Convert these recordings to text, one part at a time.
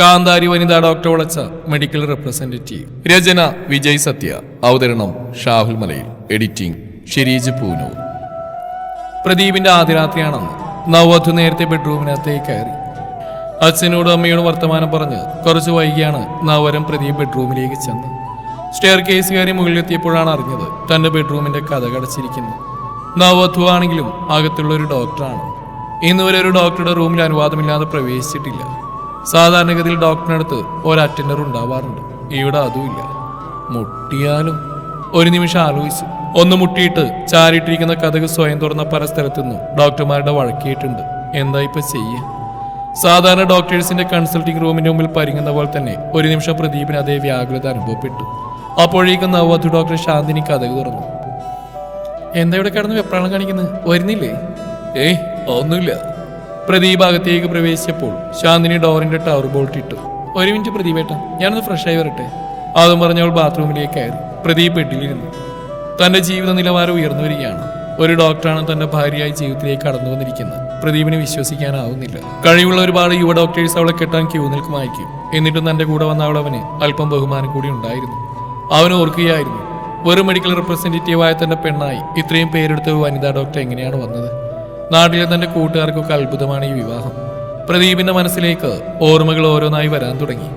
കാന്താരി വനിതാ ഡോക്ടർ വളച്ച മെഡിക്കൽ റെപ്രസെന്റേറ്റീവ്. രചന വിജയ് സത്യ. അവതരണം ഷാഹുൽ മലയിൽ. എഡിറ്റിംഗ് ഷിരീജ് പൂനൂർ. പ്രദീപിന്റെ ആദ്യരാത്രിയാണെന്ന് രാത്രിയാണെന്ന് നവവധു നേരത്തെ ബെഡ്റൂമിനകത്തേക്ക് കയറി. അച്ഛനോടും അമ്മയോടും വർത്തമാനം പറഞ്ഞ് കുറച്ച് വൈകിയാണ് നവരം പ്രദീപ് ബെഡ്റൂമിലേക്ക് ചെന്ന്. സ്റ്റെയർ കേസ് കയറി മുകളിലെത്തിയപ്പോഴാണ് അറിഞ്ഞത് തന്റെ ബെഡ്റൂമിന്റെ കഥ കടച്ചിരിക്കുന്നു. നവവധു ആണെങ്കിലും അകത്തുള്ള ഒരു ഡോക്ടറാണ്. ഇന്നുവരെ ഒരു ഡോക്ടറുടെ റൂമിൽ അനുവാദമില്ലാതെ പ്രവേശിച്ചിട്ടില്ല. സാധാരണഗതിയിൽ ഡോക്ടറിനടുത്ത് ഒരു അറ്റൻഡർ ഉണ്ടാവാറുണ്ട്. ഇവിടെ അതുമില്ല മുട്ടിയാലും ഒരു നിമിഷം ആലോചിച്ചു ഒന്ന് മുട്ടിയിട്ട് ചാരിയിട്ടിരിക്കുന്ന കഥക് സ്വയം തുറന്ന പല സ്ഥലത്തുനിന്നും ഡോക്ടർമാരുടെ വഴക്കിയിട്ടുണ്ട് എന്താ ഇപ്പൊ ചെയ്യുക സാധാരണ ഡോക്ടേഴ്സിന്റെ കൺസൾട്ടിംഗ് റൂമിന്റെ മുമ്പിൽ പരിങ്ങുന്ന പോലെ തന്നെ ഒരു നിമിഷം പ്രദീപിന് അതേ വ്യാകുലത അനുഭവപ്പെട്ടു. അപ്പോഴേക്കും നവവധു ഡോക്ടർ ശാന്തിനി കഥക് തുറന്നു. എന്താ ഇവിടെ കിടന്ന് വെപ്രാളം കാണിക്കുന്നത് വരുന്നില്ലേ? ഏയ് ഒന്നുമില്ല പ്രദീപ് അകത്തേക്ക് പ്രവേശിച്ചപ്പോൾ ശാന്തിനി ഡോറിന്റെ ടവർ ബോൾട്ട് ഇട്ടു. ഒരു മിനിറ്റ് പ്രദീപേട്ട ഞാനൊന്ന് ഫ്രഷ് ആയി വരട്ടെ? അതും പറഞ്ഞവൾ ബാത്റൂമിലേക്ക് കയറി. പ്രദീപ് ബെഡിലിരുന്നു. തന്റെ ജീവിത നിലവാരം ഉയർന്നു വരികയാണ്. ഒരു ഡോക്ടറാണ് തന്റെ ഭാര്യയായി ജീവിതത്തിലേക്ക് കടന്നു വന്നിരിക്കുന്നത്. പ്രദീപിന് വിശ്വസിക്കാനാവുന്നില്ല. കഴിവുള്ള ഒരുപാട് യുവ ഡോക്ടേഴ്സ് അവളെ കെട്ടാൻ ക്യൂ നിൽക്കുമായിരിക്കും. എന്നിട്ടും തന്റെ കൂടെ വന്ന അവൾ അവന് അല്പം ബഹുമാനം കൂടി ഉണ്ടായിരുന്നു. അവൻ ഓർക്കുകയായിരുന്നു വെറും മെഡിക്കൽ റെപ്രസെന്റേറ്റീവായ തന്റെ പെണ്ണായി ഇത്രയും പേരെടുത്ത വനിതാ ഡോക്ടർ എങ്ങനെയാണ് വന്നത്? നാട്ടിലെ തന്റെ കൂട്ടുകാർക്കൊക്കെ അത്ഭുതമാണ് ഈ വിവാഹം. പ്രദീപിന്റെ മനസ്സിലേക്ക് ഓർമ്മകൾ ഓരോന്നായി വരാൻ തുടങ്ങി.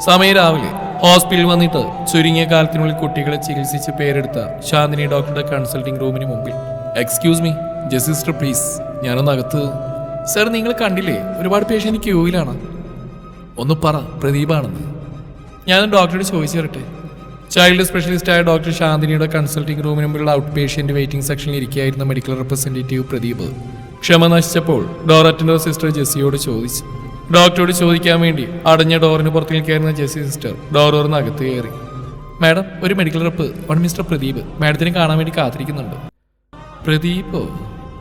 സമയം രാവിലെ. ഹോസ്പിറ്റലിൽ വന്നിട്ട് ചുരുങ്ങിയ കാലത്തിനുള്ളിൽ കുട്ടികളെ ചികിത്സിച്ച് പേരെടുത്ത ശാന്തിനി ഡോക്ടറുടെ കൺസൾട്ടിംഗ് റൂമിന് മുമ്പിൽ. എക്സ്ക്യൂസ് മീ ജസിസ്റ്റർ പ്ലീസ് ഞാനൊന്ന് അകത്ത്. സർ നിങ്ങൾ കണ്ടില്ലേ? ഒരുപാട് പേഷ്യന്റ് ക്യൂവിലാണ്. ഒന്ന് പറ പ്രദീപാണെന്ന്. ഞാൻ ഡോക്ടറോട് ചോദിച്ചു തരട്ടെ ചൈൽഡ് സ്പെഷ്യലിസ്റ്റായ ഡോക്ടർ ശാന്തിനിയുടെ കൺസൾട്ടിംഗ് റൂമിന് മുമ്പിലുള്ള ഔട്ട് പേഷ്യന്റ് വെയിറ്റിംഗ് സെക്ഷനിൽ ഇരിക്കുകയായിരുന്ന മെഡിക്കൽ റെപ്രസെന്റേറ്റീവ് പ്രദീപ്. ക്ഷമ നശിച്ചപ്പോൾ ഡോററ്റിന്റെ സിസ്റ്റർ ജെസ്സിയോട് ചോദിച്ചു. ഡോക്ടറോട് ചോദിക്കാൻ വേണ്ടി അടഞ്ഞ ഡോറിന് പുറത്തു നിൽക്കായിരുന്ന ജെസ്സി സിസ്റ്റർ ഡോർ തുറന്ന് അകത്ത് കയറി. മാഡം ഒരു medical rep one mister Pradeep മാഡത്തിനെ കാണാൻ വേണ്ടി കാത്തിരിക്കുന്നുണ്ട്. പ്രദീപോ?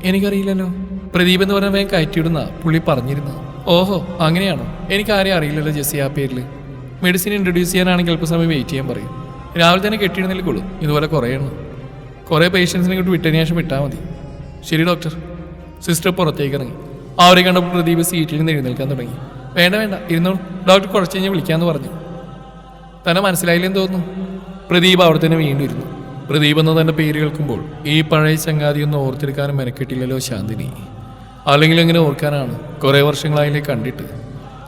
എനിക്കറിയില്ലല്ലോ. പ്രദീപ് എന്ന് പറഞ്ഞ വേഗം കയറ്റിയിടുന്ന പുള്ളി പറഞ്ഞിരുന്നു. ഓഹോ അങ്ങനെയാണോ? എനിക്കാരെയും അറിയില്ലല്ലോ ജെസ്സി ആ പേരിൽ. മെഡിസിൻ ഇൻട്രൊഡ്യൂസ് ചെയ്യാനാണെങ്കിൽ അല്പസമയം വെയിറ്റ് ചെയ്യാൻ പറയും. രാവിലെ തന്നെ കെട്ടിയിടുന്നില്ല കൊള്ളും ഇതുപോലെ കുറേ എണ്ണം. കുറേ പേഷ്യൻസിനെ ഇങ്ങോട്ട് വിട്ടതിന് ശേഷം വിട്ടാൽ മതി. ശരി ഡോക്ടർ. സിസ്റ്റർ പുറത്തേക്ക് ഇറങ്ങി. അവരെ കണ്ടപ്പോൾ പ്രദീപ് സീറ്റിൽ നിന്ന് എഴുന്നേൽക്കാൻ തുടങ്ങി. വേണ്ട വേണ്ട ഇരുന്നോളൂ ഡോക്ടർ കുറച്ച് കഴിഞ്ഞ് വിളിക്കാമെന്ന് പറഞ്ഞു. തന്നെ മനസ്സിലായില്ലെന്ന് തോന്നുന്നു. പ്രദീപ് അവിടെ തന്നെ വീണ്ടും ഇരുന്നു. പ്രദീപ് എന്ന തന്റെ പേര് കേൾക്കുമ്പോൾ ഈ പഴയ ചങ്ങാതിയൊന്നും ഓർത്തെടുക്കാനും മെനക്കെട്ടില്ലല്ലോ ശാന്തിനി. അല്ലെങ്കിൽ എങ്ങനെ ഓർക്കാനാണ് കുറേ വർഷങ്ങളായില്ലേ കണ്ടിട്ട്.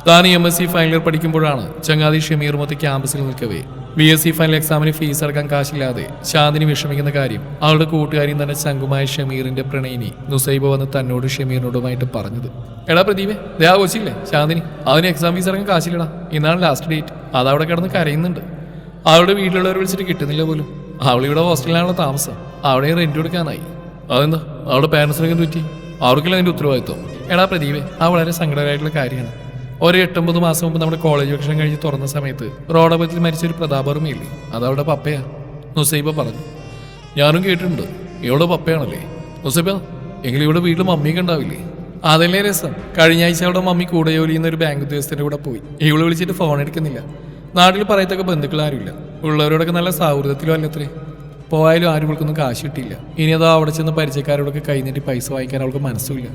താൻ എം എസ് സി ഫൈനൽ പഠിക്കുമ്പോഴാണ് ചങ്ങാതി ഷമീർ മൊത്തം ക്യാമ്പസിൽ നിൽക്കവേ. ബി എസ് സി ഫൈനൽ എക്സാമിന് ഫീസ് അടക്കാൻ കാശില്ലാതെ ശാന്തിനി വിഷമിക്കുന്ന കാര്യം അവളുടെ കൂട്ടുകാരിയും തന്നെ ശംഖുമായ ഷമീറിന്റെ പ്രണയിനി നുസൈബ വന്ന് തന്നോട് ഷമീറിനോടുമായിട്ട് പറഞ്ഞത്. എടാ പ്രദീപേ ദയാ കൊച്ചില്ലേ ശാന്തിനി. അതിന് എക്സാം ഫീസ് അടക്കാൻ കാശില്ലടാ. ഇന്നാണ് ലാസ്റ്റ് ഡേറ്റ് അതവിടെ കിടന്ന് കരയുന്നുണ്ട്. അവളുടെ വീട്ടിലുള്ളവർ വിളിച്ചിട്ട് കിട്ടുന്നില്ല പോലും. അവളിവിടെ ഹോസ്റ്റലിലാണല്ലോ താമസം. അവിടെ റെന്റ് കൊടുക്കാനായി. അതെന്താ? അവളുടെ പാരൻസിനൊക്കെ പറ്റി. അവർക്കില്ല അതിന്റെ ഉത്തരവാദിത്വം? എടാ പ്രദീപേ ആ വളരെ സങ്കടകരമായിട്ടുള്ള കാര്യമാണ്. ഒരു എട്ടൊമ്പത് മാസം മുമ്പ് നമ്മുടെ കോളേജ് ഭക്ഷണം കഴിഞ്ഞ് തുറന്ന സമയത്ത് റോഡപത്തിൽ മരിച്ച ഒരു പ്രതാപർമ്മയില്ലേ അതവിടെ പപ്പയാ. നുസൈബ പറഞ്ഞു. ഞാനും കേട്ടിട്ടുണ്ട്. ഇവിടെ പപ്പയാണല്ലേ? നുസൈബ എങ്കിൽ ഇവിടെ വീട്ടിൽ മമ്മിയൊക്കെ ഉണ്ടാവില്ലേ? അതല്ലേ രസം. കഴിഞ്ഞ ആഴ്ച അവിടെ മമ്മി കൂടെ ജോലി ചെയ്യുന്ന ഒരു ബാങ്ക് ഉദ്യോഗസ്ഥന്റെ കൂടെ പോയി. ഇവൾ വിളിച്ചിട്ട് ഫോൺ എടുക്കുന്നില്ല. നാട്ടിൽ പറയത്തൊക്കെ ബന്ധുക്കൾ ആരുമില്ല. ഉള്ളവരോടൊക്കെ നല്ല സൗഹൃദത്തിലും അല്ലത്രേ? പോയാലും ആരും ഇവൾക്കൊന്നും കാശ് കിട്ടിയില്ല. ഇനി അതോ അവിടെ ചെന്ന് പരിചയക്കാരോടൊക്കെ കൈനീട്ടി പൈസ വാങ്ങിക്കാൻ അവൾക്ക് മനസ്സുമില്ല.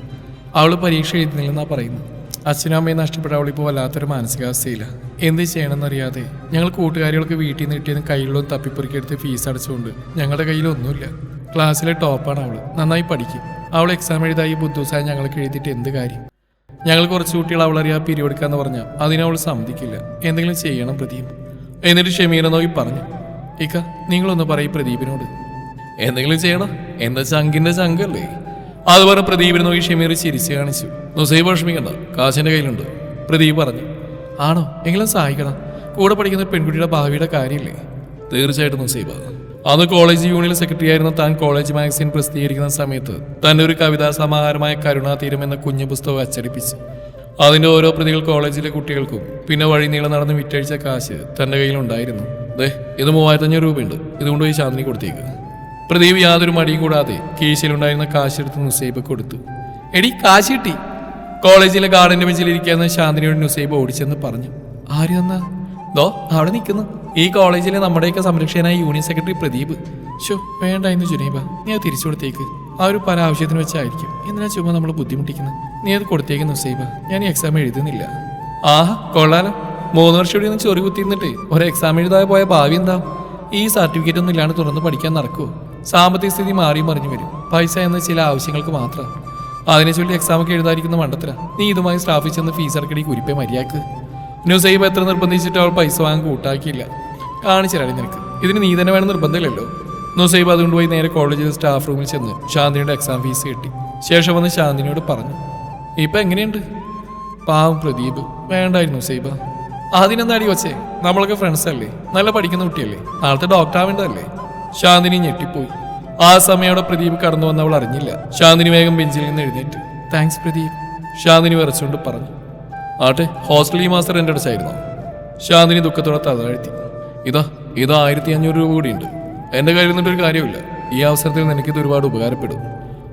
അവൾ പരീക്ഷ എഴുതുന്നില്ലെന്നാണ് പറയുന്നു അച്ഛനും അമ്മയും നഷ്ടപ്പെട്ട അവളിപ്പോൾ വല്ലാത്തൊരു മാനസികാവസ്ഥയില്ല എന്ത് ചെയ്യണമെന്നറിയാതെ ഞങ്ങൾ കൂട്ടുകാരികൾക്ക് വീട്ടിൽ നിന്ന് കിട്ടിയതും കയ്യിലൊന്നും തപ്പിപ്പൊറുക്കി എടുത്ത് ഫീസ് അടച്ചുകൊണ്ട് ഞങ്ങളുടെ കയ്യിലൊന്നുമില്ല. ക്ലാസ്സിലെ ടോപ്പാണ് അവൾ നന്നായി പഠിക്കും. അവൾ എക്സാം എഴുതായി ബുദ്ധൂസായി ഞങ്ങൾക്ക് എഴുതിയിട്ട് എന്ത് കാര്യം? ഞങ്ങൾ കുറച്ച് കുട്ടികൾ അവളറിയാ പിരിവെടുക്കാന്ന് പറഞ്ഞാൽ അതിനവൾ സമ്മതിക്കില്ല. എന്തെങ്കിലും ചെയ്യണം പ്രദീപ്. എന്നിട്ട് ഷമീനെ നോക്കി പറഞ്ഞു. ഇക്ക നിങ്ങളൊന്ന് പറയും പ്രദീപിനോട്. എന്തെങ്കിലും ചെയ്യണം? എന്താ ചങ്കിന്റെ ചങ്കല്ലേ? അത് പറഞ്ഞ് പ്രദീപിനെ നോക്കി ഷമീർ ചിരിച്ച് കാണിച്ചു. നുസൈബ് വിഷമിക്കണ്ട. കാശിന്റെ കയ്യിലുണ്ട്. പ്രദീപ് പറഞ്ഞു. ആണോ? എങ്കിലും സഹായിക്കണം. കൂടെ പഠിക്കുന്ന പെൺകുട്ടിയുടെ ഭാവിയുടെ കാര്യമില്ലേ? തീർച്ചയായിട്ടും നുസൈബ്. അന്ന് കോളേജ് യൂണിയൻ സെക്രട്ടറി ആയിരുന്ന താൻ കോളേജ് മാഗസിൻ പ്രസിദ്ധീകരിക്കുന്ന സമയത്ത് തന്റെ ഒരു കവിതാ സമാഹാരമായ കരുണാതീരം എന്ന കുഞ്ഞു പുസ്തകം അച്ചടിപ്പിച്ചു. അതിന്റെ ഓരോ പ്രതികൾ കോളേജിലെ കുട്ടികൾക്കും പിന്നെ വഴി നീളം നടന്ന് വിറ്റഴിച്ച കാശ് തന്റെ കയ്യിലുണ്ടായിരുന്നു. ദേ ഇത് മൂവായിരത്തഞ്ഞൂറ് രൂപയുണ്ട്. ഇതുകൊണ്ട് പോയി ശാന്തിനി കൊടുത്തേക്ക്. പ്രദീപ് യാതൊരു മടിയും കൂടാതെ കീശയിലുണ്ടായിരുന്ന കാശ് എടുത്ത് നുസൈബ് കൊടുത്തു. എടി കാശ് കിട്ടി. കോളേജിലെ ഗാർഡന്റെ ബെഞ്ചിലിരിക്കുന്ന ശാന്തിനിയോട് നുസൈബ് ഓടിച്ചെന്ന് പറഞ്ഞു. ആര് തന്നാ ദോ അവിടെ നിൽക്കുന്നു. ഈ കോളേജിലെ നമ്മുടെയൊക്കെ സംരക്ഷകനായ യൂണിയൻ സെക്രട്ടറി പ്രദീപ്. ഷോ വേണ്ട ഇന്ന് ജുനൈബ. നീ അത് തിരിച്ചു കൊടുത്തേക്ക്. ആ ഒരു പല ആവശ്യത്തിന് വെച്ചായിരിക്കും. എന്തിനാ ചുമ്മാ നമ്മൾ ബുദ്ധിമുട്ടിക്കുന്നത് നീ അത് കൊടുത്തേക്ക് നുസൈബ. ഞാൻ ഈ എക്സാം എഴുതുന്നില്ല. ആഹാ കൊള്ളാലോ. മൂന്ന് വർഷം ഇവിടെ നിന്ന് ചൊറി കുത്തിയിരുന്നിട്ട് ഒരു എക്സാം എഴുതാതെ പോയ ഭാവി എന്താ? ഈ സർട്ടിഫിക്കറ്റ് ഒന്നും ഇല്ലാണ്ട് തുറന്ന് പഠിക്കാൻ നടക്കുമോ സാമ്പത്തിക സ്ഥിതി മാറിയും മറിഞ്ഞു വരും. പൈസ എന്ന ചില ആവശ്യങ്ങൾക്ക് മാത്രം. അതിനെ ചൊല്ലി എക്സാം ഒക്കെ എഴുതാതിരിക്കുന്ന മണ്ടത്തര. നീ ഇതുമായി സ്റ്റാഫിൽ ചെന്ന് ഫീസ് അടക്കടി കുരിപ്പേ മര്യാദയ്ക്ക്. ചെയ്യുമ്പോൾ എത്ര നിർബന്ധിച്ചിട്ട് അവൾ പൈസ വാങ്ങാൻ കൂട്ടാക്കിയില്ല. കാണിച്ചിരാടി നിനക്ക്. ഇതിന് നീ തന്നെ വേണം നിർബന്ധമില്ലല്ലോ. നുസൈബ് അതുകൊണ്ട് പോയി നേരെ കോളേജിൽ സ്റ്റാഫ് റൂമിൽ ചെന്ന് ശാന്തിനിയുടെ എക്സാം ഫീസ് കിട്ടി. ശേഷം വന്ന് ശാന്തിനിയോട് പറഞ്ഞു ഇപ്പം എങ്ങനെയുണ്ട്? പാവം പ്രദീപ്. വേണ്ടായിരുന്നു സൈബ അതിനെന്താടി വച്ചേ നമ്മളൊക്കെ ഫ്രണ്ട്സ് അല്ലേ? നല്ല പഠിക്കുന്ന കുട്ടിയല്ലേ? നാളത്തെ ഡോക്ടർ ആവേണ്ടതല്ലേ? ശാന്തിനി ഞെട്ടിപ്പോയി. ആ സമയോടെ പ്രദീപ് കടന്നു വന്നവൾ അറിഞ്ഞില്ല. ശാന്തിനി വേഗം ബെഞ്ചിൽ നിന്ന് എഴുന്നേറ്റ്. താങ്ക്സ് പ്രദീപ് ശാന്തിനി വിറച്ചുകൊണ്ട് പറഞ്ഞു. ആട്ടെ ഹോസ്റ്റൽ ഈ എന്റെ റെന്റ് അടച്ചായിരുന്നോ? ശാന്തിനി ദുഃഖത്തോടെ തലതാഴ്ത്തി. ഇതാ ഇത് ആയിരത്തി അഞ്ഞൂറ് രൂപ കൂടിയുണ്ട്. എന്റെ കയ്യിൽ നിന്നിട്ടൊരു കാര്യമില്ല ഈ അവസരത്തിൽ നിനക്കിത് ഒരുപാട് ഉപകാരപ്പെടും.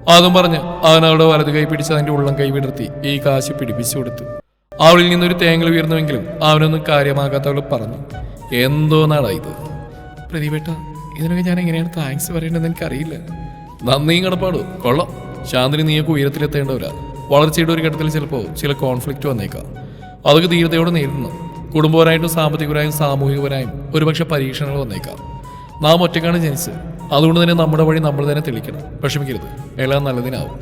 അതും പറഞ്ഞ് അവൻ അവളുടെ വലത് കൈ പിടിച്ച് അതിന്റെ ഉള്ളം കൈ വിടർത്തി ഈ കാശ് പിടിപ്പിച്ചു കൊടുത്തു. അവളിൽ നിന്നൊരു തേങ്ങൽ ഉയർന്നുവെങ്കിലും അവനൊന്നും കാര്യമാകാത്തവൾ പറഞ്ഞു എന്തോ നാടാ ഇത്? പ്രതിപേട്ട ഇതിനൊക്കെ ഞാൻ എങ്ങനെയാണ് താങ്ക്സ് പറയേണ്ടതെന്ന് എനിക്കറിയില്ല. നന്ദിയും കടപ്പാടോ. കൊള്ളാം. ശാന്തിനി നീയൊക്കെ ഉയരത്തിലെത്തേണ്ടവരാ. വളർച്ചയുടെ ഒരു ഘട്ടത്തിൽ ചിലപ്പോൾ ചില കോൺഫ്ലിക്റ്റ് വന്നേക്കാം. അതൊക്കെ ധീരതയോടെ നേരിടണം. കുടുംബപരമായിട്ടും സാമ്പത്തികപരമായും സാമൂഹികപരമായും ഒരുപക്ഷെ പരീക്ഷണങ്ങൾ വന്നേക്കാം. നാം ഒറ്റക്കാണ് ജനിച്ചത്. അതുകൊണ്ട് തന്നെ നമ്മുടെ വഴി നമ്മൾ തന്നെ തെളിക്കണം വിഷമിക്കരുത്. എല്ലാം നല്ലതിനാവും.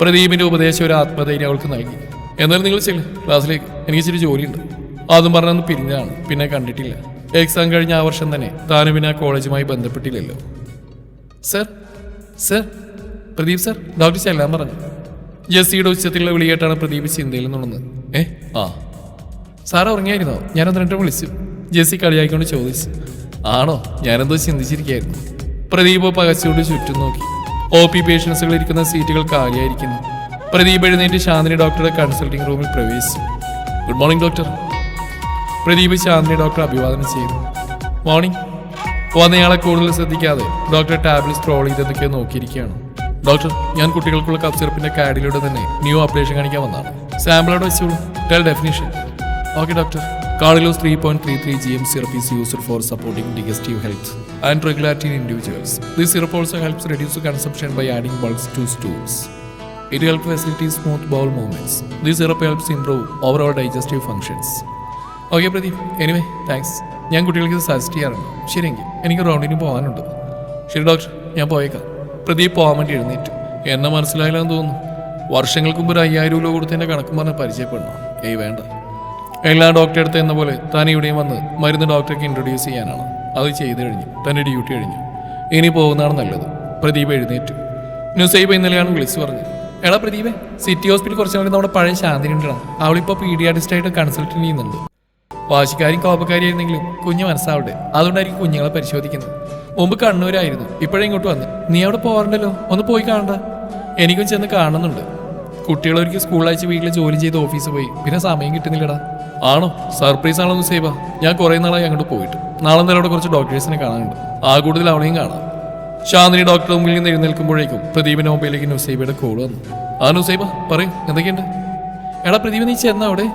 പ്രദീപിന്റെ ഉപദേശം ഒരു ആത്മധൈര്യം അവൾക്ക് നൽകി. എന്നാലും നിങ്ങൾ ചെല്ല്. ക്ലാസ്സിലേക്ക്. എനിക്ക് ഇച്ചിരി ജോലിയുണ്ട്. അതും പറഞ്ഞന്ന് പിരിഞ്ഞാണ് പിന്നെ കണ്ടിട്ടില്ല. എക്സാം കഴിഞ്ഞ ആ വർഷം തന്നെ താനും പിന്നെ ആ കോളേജുമായി ബന്ധപ്പെട്ടില്ലല്ലോ. Sir sir Pradeep sir doctor ചെല്ലാൻ പറഞ്ഞു. ജെസ്സിയുടെ ഉച്ചത്തിലുള്ള വിളിയായിട്ടാണ് പ്രദീപ് ചിന്തയിൽ നിന്നുള്ളത്. ഏ? ആ. സാർ ഉറങ്ങിയായിരുന്നോ? ഞാനൊന്ന് രണ്ടും വിളിച്ചു. ജെസ്സി കളിയാക്കിക്കൊണ്ട് ചോദിച്ചു. ആണോ? ഞാനെന്തോ ചിന്തിച്ചിരിക്കായിരുന്നു. പ്രദീപ് പകച്ചുകൊണ്ട് ചുറ്റും നോക്കി. ഒ പി പേഷ്യൻസുകൾ ഇരിക്കുന്ന സീറ്റുകൾ കാലിയായിരിക്കുന്നു. പ്രദീപ് എഴുന്നേറ്റ് ശാന്തിനി ഡോക്ടറുടെ കൺസൾട്ടിംഗ് റൂമിൽ പ്രവേശിച്ചു. ഗുഡ് മോർണിംഗ് ഡോക്ടർ പ്രദീപ് ചാന്ദ്രി ഡോക്ടർ അഭിവാദനം ചെയ്യുന്നു മോർണിംഗ്. വന്നയാളെ കൂടുതൽ ശ്രദ്ധിക്കാതെ ഡോക്ടർ ടാബ്ലറ്റ് സ്ട്രോൾ ചെയ്തതൊക്കെ നോക്കിയിരിക്കുകയാണ്. ഡോക്ടർ ഞാൻ കുട്ടികൾക്കുള്ള കഫ് സിറപ്പിന്റെ കാർഡിലൂടെ തന്നെ ന്യൂ അപ്ഡേഷൻ കാണിക്കാൻ വന്നാണ് സാമ്പിൾ അവിടെ വെച്ചോളൂ. Tell definition okay doctor കാളിലോസ് three point three three G M syrup is use for supporting digestive health and regularity in individuals this syrup also helps reduce consumption by adding bulk to stools it help facilities smooth bowel movements this syrup helps improve over all digestive functions okay Pradeep anyway thanks ഞാൻ കുട്ടികൾക്ക് suggest ചെയ്യാറുണ്ട്. ശരിയെങ്കിൽ എനിക്ക് റൗണ്ടിന് പോകാനുണ്ട്. ശരി doctor ഞാൻ പോയേക്കാം. പ്രദീപ് പോകാൻ വേണ്ടി എഴുന്നേറ്റു. എന്നെ മനസ്സിലായില്ലെന്ന് തോന്നുന്നു. വർഷങ്ങൾക്ക് മുമ്പ് ഒരു അയ്യായിരം രൂപ കൊടുത്തതിന്റെ കണക്കും പറഞ്ഞ് പരിചയപ്പെടണം ഏയ് വേണ്ട. എല്ലാ ഡോക്ടറെ അടുത്ത് എന്ന പോലെ താൻ ഇവിടെയും വന്ന് മരുന്ന് ഡോക്ടർക്ക് ഇൻട്രൊഡ്യൂസ് ചെയ്യാനാണ്. അത് ചെയ്തു കഴിഞ്ഞു. തന്റെ ഡ്യൂട്ടി കഴിഞ്ഞു. ഇനി പോകുന്നതാണ് നല്ലത്. പ്രദീപ് എഴുന്നേറ്റു. ന്യൂസൈബ് ഇന്നലെയാണ് വിളിച്ചു പറഞ്ഞത്. എടാ പ്രദീപേ സിറ്റി ഹോസ്പിറ്റൽ കുറച്ച് നമ്മുടെ പഴയ ശാന്തിനുണ്ടാണ് അവളിപ്പോൾ പീഡിയാട്രിസ്റ്റ് ആയിട്ട് കൺസൾട്ട് ചെയ്യുന്നുണ്ട്. വാശിക്കാരും കോപക്കാരിയായിരുന്നെങ്കിലും കുഞ്ഞ് മനസ്സാവട്ടെ. അതുകൊണ്ടായിരിക്കും കുഞ്ഞുങ്ങളെ പരിശോധിക്കുന്നത്. മുമ്പ് കണ്ണൂരായിരുന്നു. ഇപ്പോഴേ ഇങ്ങോട്ട് വന്നു. നീ അവിടെ പോകാറുണ്ടല്ലോ ഒന്ന് പോയി കാണണ്ട. എനിക്കും ചെന്ന് കാണുന്നുണ്ട്. കുട്ടികളൊരിക്കൽ സ്കൂളിലയച്ച് വീട്ടിൽ ജോലി ചെയ്ത് ഓഫീസിൽ പോയി. പിന്നെ സമയം കിട്ടുന്നില്ലടാ. ആണോ? സർപ്രൈസ് ആണോ സേവ ഞാൻ കുറേ നാളായി അങ്ങോട്ട് പോയിട്ട്. നാളെ നേരം അവിടെ കുറച്ച് ഡോക്ടേഴ്സിനെ കാണാനുണ്ട്. ആ കൂടുതൽ അവളെയും കാണാം. ശാന്തിനി ഡോക്ടർ മുമ്പിൽ നിന്ന് എഴുന്നേൽക്കുമ്പോഴേക്കും പ്രദീപിന്റെ മൊബൈലിലേക്ക് നുസൈബയുടെ കോൾ വന്നു. ആ നുസൈബ പറയും എന്തൊക്കെയുണ്ട്? എടാ പ്രദീപ് നീ ചെന്ന അവിടെ?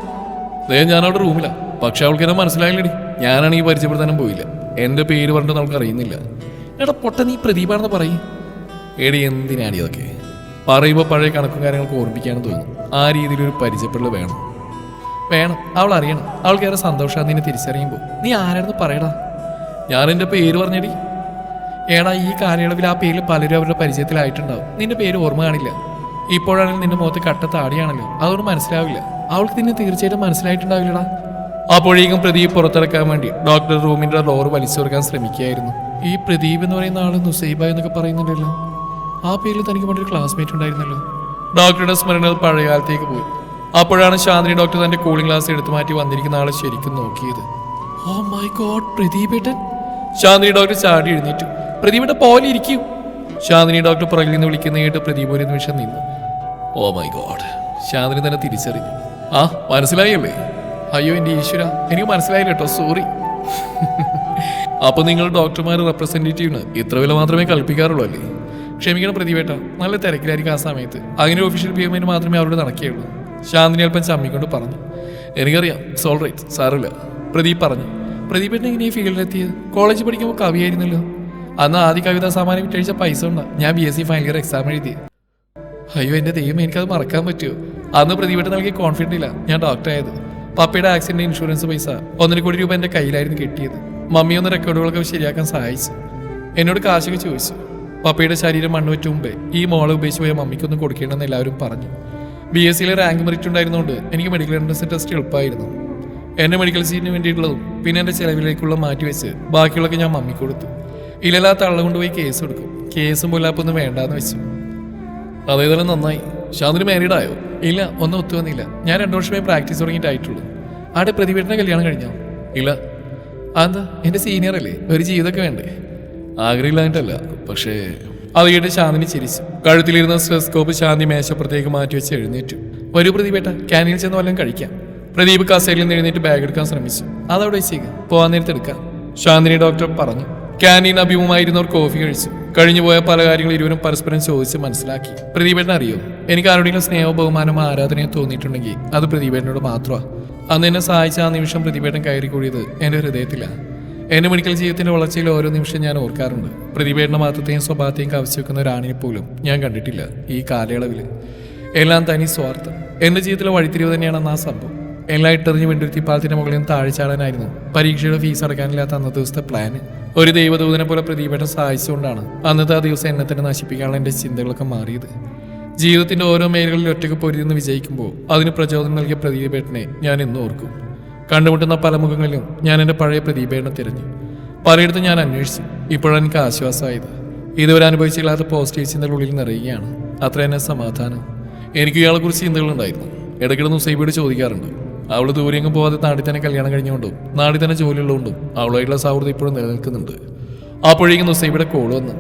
ദേ ഞാൻ അവിടെ റൂമില്ല പക്ഷെ അവൾക്ക് എന്നെ മനസ്സിലായില്ലടി. ഞാനാണെങ്കിൽ പരിചയപ്പെടുത്താനും പോയില്ല. എന്റെ പേര് പറഞ്ഞിട്ട് നമുക്ക് അറിയുന്നില്ല. എടാ പൊട്ട നീ പ്രദീപാണെന്ന് പറയും. എടി എന്തിനാടി ഇതൊക്കെ പറയുമ്പോൾ പഴയ കണക്കും കാര്യങ്ങളൊക്കെ ഓർമ്മിക്കാനും തോന്നുന്നു ആ രീതിയിൽ ഒരു പരിചയപ്പെടൽ വേണം. വേണം. അവൾ അറിയണം. അവൾക്ക് ഏറെ സന്തോഷമാണ് നിന്നെ തിരിച്ചറിയുമ്പോൾ നീ ആരാണെന്ന് പറയടാ. ഞാൻ എന്റെ പേര് പറഞ്ഞടി. ഏടാ ഈ കാലയളവിൽ ആ പേരിൽ പലരും അവരുടെ പരിചയത്തിലായിട്ടുണ്ടാവും. നിന്റെ പേര് ഓർമ്മ കാണില്ല. ഇപ്പോഴാണെങ്കിൽ നിന്റെ മുഖത്ത് കട്ട താടിയാണല്ലോ. അതുകൊണ്ട് മനസ്സിലാവില്ല. അവൾക്ക് നിന്നെ തീർച്ചയായിട്ടും മനസ്സിലായിട്ടുണ്ടാവില്ലടാ. അപ്പോഴേക്കും പ്രദീപ് പുറത്തിറക്കാൻ വേണ്ടി ഡോക്ടർ റൂമിന്റെ ഡോർ വലിച്ചെറുക്കാൻ ശ്രമിക്കുകയായിരുന്നു. ഈ പ്രദീപ് എന്ന് പറയുന്ന ആൾ നുസൈബ എന്നൊക്കെ പറയുന്നുണ്ടല്ലോ. ആ പേരിൽ തനിക്ക് പണ്ടൊരു ക്ലാസ്മേറ്റ് ഉണ്ടായിരുന്നല്ലോ. ഡോക്ടറുടെ സ്മരണകൾ പഴയകാലത്തേക്ക് പോയി. അപ്പോഴാണ് ശാന്തി ഡോക്ടർ തന്റെ കൂളിംഗ് ഗ്ലാസ് എടുത്തു മാറ്റി വന്നിരിക്കുന്ന ആളെ ശരിക്കും നോക്കിയത്. ഓ മൈ ഗോഡ് പ്രദീപേട്ടൻ ശാന്തി ഡോക്ടർ ചാടി എഴുന്നേറ്റു. പ്രദീപിട്ട പോലെ ഇരിക്കും. ശാന്തിനി ഡോക്ടർ പുറകിൽ നിന്ന് വിളിക്കുന്ന കേട്ട് പ്രദീപ് ഒരു നിമിഷം നിന്നു. ഓ മൈ ഗോഡ് ശാന്തിനി തന്നെ തിരിച്ചറിഞ്ഞു. ആ മനസ്സിലായല്ലേ? അയ്യോ എന്റെ ഈശ്വര. എനിക്ക് മനസ്സിലായില്ല കേട്ടോ. സോറി അപ്പൊ നിങ്ങൾ ഡോക്ടർമാർ റെപ്രസെന്റേറ്റീവിന് ഇത്ര വില മാത്രമേ കൽപ്പിക്കാറുള്ളൂ അല്ലേ? ക്ഷമിക്കണം പ്രതിവേട്ട നല്ല തിരക്കിലായിരിക്കും ആ സമയത്ത്. അങ്ങനെ ഒഫീഷ്യൽ പേയ്മെന്റ് മാത്രമേ അവരോട് നടക്കുകയുള്ളൂ. ശാന്തിനി അല്പം ചമ്മിക്കൊണ്ട് പറഞ്ഞു. എനിക്കറിയാം. സോൾ റൈറ്റ് സാറില്ല പ്രദീപ് പറഞ്ഞു. പ്രദീപേട്ടൻ എങ്ങനെ ഈ ഫീൽഡിലെത്തിയത് കോളേജ് പഠിക്കുമ്പോൾ കവിയായിരുന്നല്ലോ. അന്ന് ആദ്യ കവിതാ സമ്മാനം വിറ്റഴിച്ച പൈസ ഉണ്ടാ ഞാൻ B S C final year exam എഴുതി അയ്യോ എന്റെ ദൈവം എനിക്കത് മറക്കാൻ പറ്റുമോ? അന്ന് പ്രതിപേട്ട നൽകിയ കോൺഫിഡന്റ് ഇല്ല. ഞാൻ ഡോക്ടർ ആയത്. പപ്പയുടെ ആക്സിഡന്റ് ഇൻഷുറൻസ് പൈസ ഒന്നര കോടി രൂപ എന്റെ കയ്യിലായിരുന്നു കിട്ടിയത്. മമ്മി ഒന്ന് റെക്കോർഡുകളൊക്കെ ശരിയാക്കാൻ സഹായിച്ചു. എന്നോട് കാശൊക്കെ ചോദിച്ചു. പപ്പയുടെ ശരീരം മണ്ണ് വെച്ച മുമ്പേ ഈ മോളെ ഉപയോഗിച്ച് പോയ മമ്മിക്കൊന്നും കൊടുക്കേണ്ടെന്ന് എല്ലാവരും പറഞ്ഞു. ബി എസ് സിയിലെ റാങ്ക് മെറിറ്റ് ഉണ്ടായിരുന്നുകൊണ്ട് എനിക്ക് മെഡിക്കൽ എൻട്രൻസ് ടെസ്റ്റ് എളുപ്പമായിരുന്നു എന്റെ മെഡിക്കൽ സീറ്റിന് വേണ്ടിയിട്ടുള്ളതും പിന്നെ എന്റെ ചിലവിലേക്കുള്ള മാറ്റിവെച്ച് ബാക്കിയുള്ളൊക്കെ ഞാൻ മമ്മി കൊടുത്തു. ഇല്ലല്ലാ തള്ള കൊണ്ടുപോയി കേസ് കൊടുക്കും കേസും പൊല്ലാപ്പൊന്നും വേണ്ടാന്ന് വെച്ചു. അതേതായാലും നന്നായി. ശാന്തിന് മാരീഡ് ആയോ? ഇല്ല ഒന്നും ഒത്തു വന്നില്ല. ഞാൻ രണ്ടു വർഷമായി പ്രാക്ടീസ് തുടങ്ങിയിട്ടായിട്ടുള്ളൂ. ആടെ പ്രതിഭയുടെ കല്യാണം കഴിഞ്ഞോ? ഇല്ല. അതെന്താ? എന്റെ സീനിയർ അല്ലേ? ഒരു ജീവിതമൊക്കെ വേണ്ടേ? ആഗ്രഹമില്ലായിട്ടല്ല പക്ഷേ അത് കേട്ട് ശാന്തിനി ചിരിച്ചു. കഴുത്തിലിരുന്ന സ്റ്റെസ്കോപ്പ് ശാന്തി മേശപ്പുറത്തേക്ക് മാറ്റി വെച്ച് എഴുന്നേറ്റു. വരൂ പ്രതിപേട്ട ക്യാനിൽ ചെന്ന് വല്ലതും കഴിക്കാം. പ്രദീപ് കസേരയിൽ നിന്ന് എഴുന്നേറ്റ് ബാഗ് എടുക്കാൻ ശ്രമിച്ചു. അതവിടെ വെച്ചേക്ക്. പോവാൻ നേരത്തെ എടുക്കാം. ശാന്തിനി ഡോക്ടർ പറഞ്ഞു. ക്യാനിൻ അഭിമുഖമായിരുന്നവർ കോഫി കഴിച്ചു. കഴിഞ്ഞുപോയ പല കാര്യങ്ങളും ഇരുവരും പരസ്പരം ചോദിച്ച് മനസ്സിലാക്കി. പ്രദീപേട്ടൻ അറിയോ? എനിക്ക് ആരുടെയും സ്നേഹവും ബഹുമാനമോ ആരാധനയോ തോന്നിയിട്ടുണ്ടെങ്കിൽ അത് പ്രദീപേട്ടനോട് മാത്രമാണ് അന്ന് എന്നെ സഹായിച്ച ആ നിമിഷം പ്രദീപേട്ടൻ കയറി കൂടിയത് എന്റെ ഹൃദയത്തിലാണ് എന്റെ മെഡിക്കൽ ജീവിതത്തിന്റെ വളർച്ചയിൽ ഓരോ നിമിഷം ഞാൻ ഓർക്കാറുണ്ട്. പ്രദീപേട്ടന്റെ മാത്രത്തെയും സ്വഭാവത്തെയും കവച്ചു വെക്കുന്ന ഒരാണിനെ പോലും ഞാൻ കണ്ടിട്ടില്ല ഈ കാലയളവിൽ എല്ലാം തനി സ്വാർത്ഥം. എന്റെ ജീവിതത്തിലെ വഴിത്തിരിവ് തന്നെയാണ് ആ സംഭവം. എല്ലാം ഇട്ടെറിഞ്ഞ് വെണ്ടുരുത്തി പാലത്തിന്റെ മുകളിൽ നിന്ന് പരീക്ഷയുടെ ഫീസ് അടക്കാനില്ലാത്ത അന്നത്തെ ദിവസത്തെ പ്ലാന് ഒരു ദൈവദൂതനെ പോലെ പ്രതിഭയുടെ സഹായിച്ചുകൊണ്ടാണ് അന്നത്തെ ആ ദിവസം എന്നെ തന്നെ നശിപ്പിക്കാനുള്ള എന്റെ ചിന്തകളൊക്കെ മാറിയത്. ജീവിതത്തിന്റെ ഓരോ മേഖലകളിൽ ഒറ്റയ്ക്ക് പൊരുതിന്ന് വിജയിക്കുമ്പോൾ അതിന് പ്രചോദനം നൽകിയ പ്രദീപേട്ടനെ ഞാൻ ഇന്നും ഓർക്കും. കണ്ടുമുട്ടുന്ന പല മുഖങ്ങളിലും ഞാൻ എന്റെ പഴയ പ്രദീപേട്ടനെ തിരഞ്ഞു. പലയിടത്തും ഞാൻ അന്വേഷിച്ചു. ഇപ്പോഴാണ് എനിക്ക് ആശ്വാസമായത്. ഇതുവരെ അനുഭവിച്ചില്ലാത്ത പോസിറ്റീവ് ചിന്തകൾ ഉള്ളിൽ നിറയുകയാണ്. അത്ര തന്നെ സമാധാനം. എനിക്ക് ഇയാളെ കുറിച്ച് ചിന്തകളുണ്ടായിരുന്നു. ഇടയ്ക്കിടെ നുസൈബിയോട് ചോദിക്കാറുണ്ട്. അവൾ ദൂരെയെങ്കിലും പോവാതെ നാട്ടിൽ തന്നെ കല്യാണം കഴിഞ്ഞുകൊണ്ടും നാട്ടിൽ തന്നെ ജോലിയുള്ളതുകൊണ്ടും അവളുമായിട്ടുള്ള സൗഹൃദം ഇപ്പോഴും നിലനിൽക്കുന്നുണ്ട്. അപ്പോഴേക്കും നുസൈബിയുടെ കോൾ വന്നു.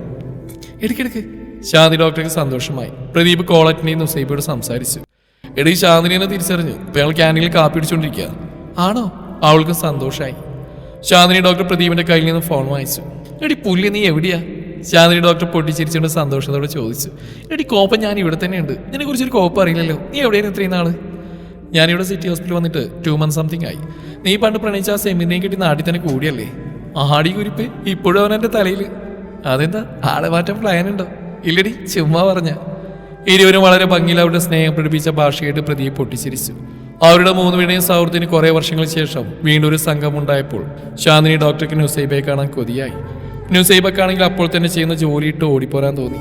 എടുക്കെടുക്ക് ശാന്തി ഡോക്ടർക്ക് സന്തോഷമായി. പ്രദീപ് കോളറ്റിനെയും നുസൈബിയോട് സംസാരിച്ചു. എടീ ശാന്തിനെ തിരിച്ചറിഞ്ഞു. അയാൾ ക്യാന്റീനിൽ കാപ്പി അടിച്ചുകൊണ്ടിരിക്കുക ആണോ? അവൾക്ക് സന്തോഷമായി ശാന്തിനി ഡോക്ടർ പ്രദീപിന്റെ കയ്യിൽ നിന്ന് ഫോൺ വാങ്ങിച്ചു. എടി പുല്ല് നീ എവിടെയാ? ശാന്തിനി ഡോക്ടർ പൊട്ടിച്ചിരിച്ചുകൊണ്ട് സന്തോഷത്തോടെ ചോദിച്ചു. എടി കോപ്പ ഞാൻ ഇവിടെ തന്നെയുണ്ട്. ഉണ്ട് നിന്നെ കുറിച്ചൊരു കോപ്പ് അറിയില്ലല്ലോ. നീ എവിടെയാണ് ഇത്രയും നാൾ? ഞാനിവിടെ സിറ്റി ഹോസ്പിറ്റലിൽ വന്നിട്ട് ടു മന്ത് സംതിങ് ആയി. നീ പണ്ട് പ്രണയിച്ച ആ സെമിനെയും കിട്ടി നാടി തന്നെ കൂടിയല്ലേ? ആടി കുരിപ്പ് ഇപ്പോഴും അവൻ എന്റെ തലയിൽ അതെന്താ? ആളെ മാറ്റം പ്ലാൻ ഉണ്ടോ? ഇല്ലടി ചുമ്മാ പറഞ്ഞ. ഇരുവരും വളരെ ഭംഗിയിൽ അവരുടെ സ്നേഹം പ്രകടിപ്പിച്ച ഭാഷയായിട്ട് പ്രദീപ് പൊട്ടിച്ചിരിച്ചു. അവരുടെ മൂന്ന് വീണയും സൗഹൃദത്തിന് കുറേ വർഷങ്ങൾക്ക് ശേഷം വീണ്ടും ഒരു സംഘം ഉണ്ടായപ്പോൾ ശാന്തിനി ഡോക്ടർക്ക് ന്യൂസൈബയെ കാണാൻ കൊതിയായി. ന്യൂസൈബക്കാണെങ്കിൽ അപ്പോൾ തന്നെ ചെയ്യുന്ന ജോലി ഇട്ട് ഓടിപ്പോരാൻ തോന്നി.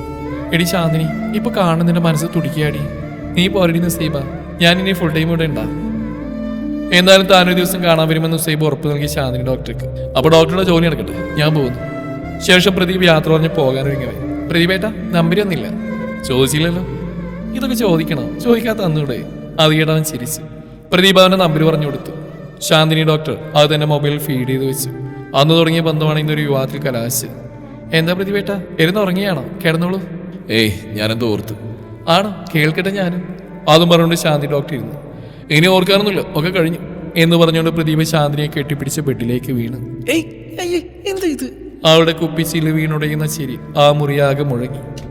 എടി ശാന്തിനി ഇപ്പൊ കാണുന്നതിന്റെ മനസ്സ് തുടിക്കാടി നീ പോരടി ന്യൂസൈബ. ഞാൻ ഇനി ഫുൾ ടൈം ഇവിടെ ഉണ്ടാ. എന്തായാലും താനൊരു ദിവസം കാണാൻ വരുമെന്ന് സൈബ് ഉറപ്പ് നൽകി ശാന്തിനി ഡോക്ടർക്ക്. അപ്പോൾ ഡോക്ടറുടെ ജോലി നടക്കട്ടെ. ഞാൻ പോകുന്നു. ശേഷം പ്രദീപ് യാത്ര പറഞ്ഞ് പോകാനൊരുങ്ങവേ പ്രദീപേട്ട നമ്പരൊന്നില്ല ചോദിച്ചില്ലല്ലോ. ഇതൊക്കെ ചോദിക്കണം? ചോദിക്കാത്ത അന്നൂടെ അത് കേട്ടവൻ ചിരിച്ചു. പ്രദീപ് അവന്റെ നമ്പർ പറഞ്ഞു കൊടുത്തു. ശാന്തിനി ഡോക്ടർ അത് തന്നെ മൊബൈലിൽ ഫീഡ് ചെയ്ത് വെച്ചു. അന്ന് തുടങ്ങിയ ബന്ധമാണ് ഇന്നൊരു യുവാത്തിൽ കലാശ് എന്താ പ്രതിപേട്ട ഇരുന്ന് ഉറങ്ങിയാണോ? കിടന്നോളൂ. ഏയ് ഞാനെന്തോ ഓർത്തു. ആണോ? കേൾക്കട്ടെ ഞാനും. അതും പറഞ്ഞുകൊണ്ട് ശാന്തി ഡോക്ടർ ഇരുന്നു. ഇനി ഓർക്കാറൊന്നുമില്ല ഒക്കെ കഴിഞ്ഞു. എന്ന് പറഞ്ഞുകൊണ്ട് പ്രദീപ് ശാന്തിനെ കെട്ടിപ്പിടിച്ച് ബെഡിലേക്ക് വീണു. എന്ത് ഇത്? അവളുടെ കുപ്പിച്ചിൽ വീണുടയുന്ന ചിരി ആ മുറിയാകെ മുഴങ്ങി.